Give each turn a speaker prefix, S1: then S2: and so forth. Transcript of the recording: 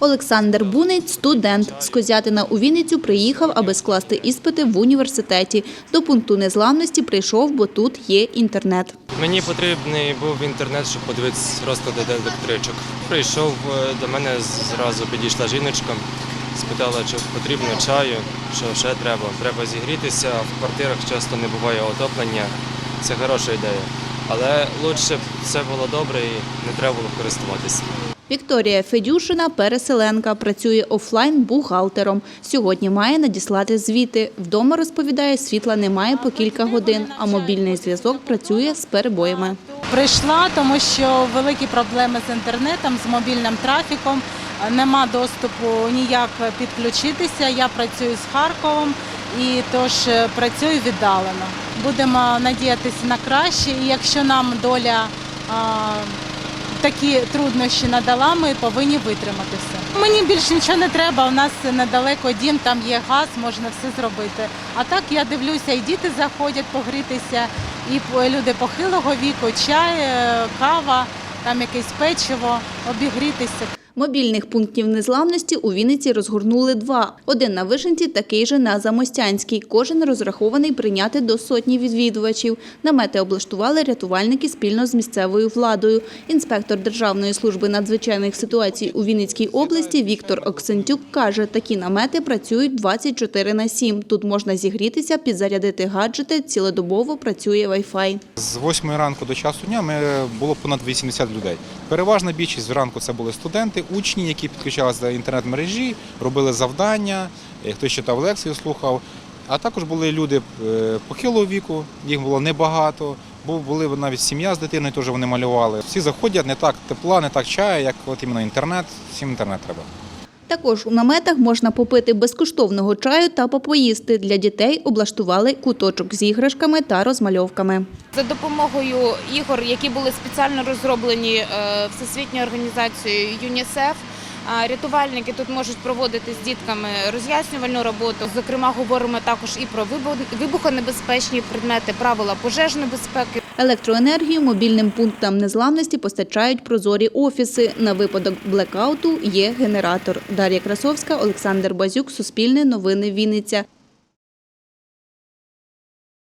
S1: Олександр Бунець – студент. З Козятина у Вінницю приїхав, аби скласти іспити в університеті. До пункту незламності прийшов, бо тут є інтернет.
S2: Мені потрібний був інтернет, щоб подивитися розклади електричок. Прийшов е, до мене зразу підійшла жіночка, спитала, чи потрібно чаю, що ще треба. Треба зігрітися. В квартирах часто не буває отоплення. Це хороша ідея. Але краще б все було добре і не треба було користуватися.
S1: Вікторія Федюшина – переселенка, працює офлайн бухгалтером. Сьогодні має надіслати звіти. Вдома, розповідає, світла немає по кілька годин, а мобільний зв'язок працює з перебоями.
S3: Прийшла, тому що великі проблеми з інтернетом, з мобільним трафіком. Нема доступу ніяк підключитися. Я працюю з Харковом і тож е, працюю віддалено. Будемо надіятися на краще, і якщо нам доля такі труднощі надала, ми повинні витриматися. Мені більше нічого не треба. У нас недалеко дім, там є газ, можна все зробити. А так я дивлюся, і діти заходять погрітися, і люди похилого віку, чай, е, кава, там якесь печиво, обігрітися.
S1: Мобільних пунктів незламності у Вінниці розгорнули два. Один на Вишенці, такий же на Замостянській. Кожен розрахований прийняти до сотні відвідувачів. Намети облаштували рятувальники спільно з місцевою владою. Інспектор Державної служби надзвичайних ситуацій у Вінницькій області Віктор Оксентюк каже, такі намети працюють 24 на 7. Тут можна зігрітися, підзарядити гаджети, цілодобово працює Wi-Fi.
S4: З 8 ранку до часу дня ми було понад 80 людей. Переважна більшість зранку це були студенти, учні, які підключалися до інтернет-мережі, робили завдання, е, хтось читав лекцію, слухав. А також були люди е, похилого віку, їх було небагато. Бо Були навіть сім'я з дитиною, теж вони малювали. Всі заходять, не так тепла, не так чаю, як от іменно інтернет. Всім інтернет треба.
S1: Також у наметах можна попити безкоштовного чаю та попоїсти. Для дітей облаштували куточок з іграшками та розмальовками.
S5: За допомогою ігор, які були спеціально розроблені е, Всесвітньою організацією ЮНІСЕФ, рятувальники тут можуть проводити з дітками роз'яснювальну роботу. Зокрема, говоримо також і про вибу- вибухонебезпечні предмети, правила пожежної безпеки.
S1: Електроенергію мобільним пунктам незламності постачають прозорі офіси. На випадок блекауту є генератор. Дар'я Красовська, Олександр Базюк, Суспільне новини Вінниця.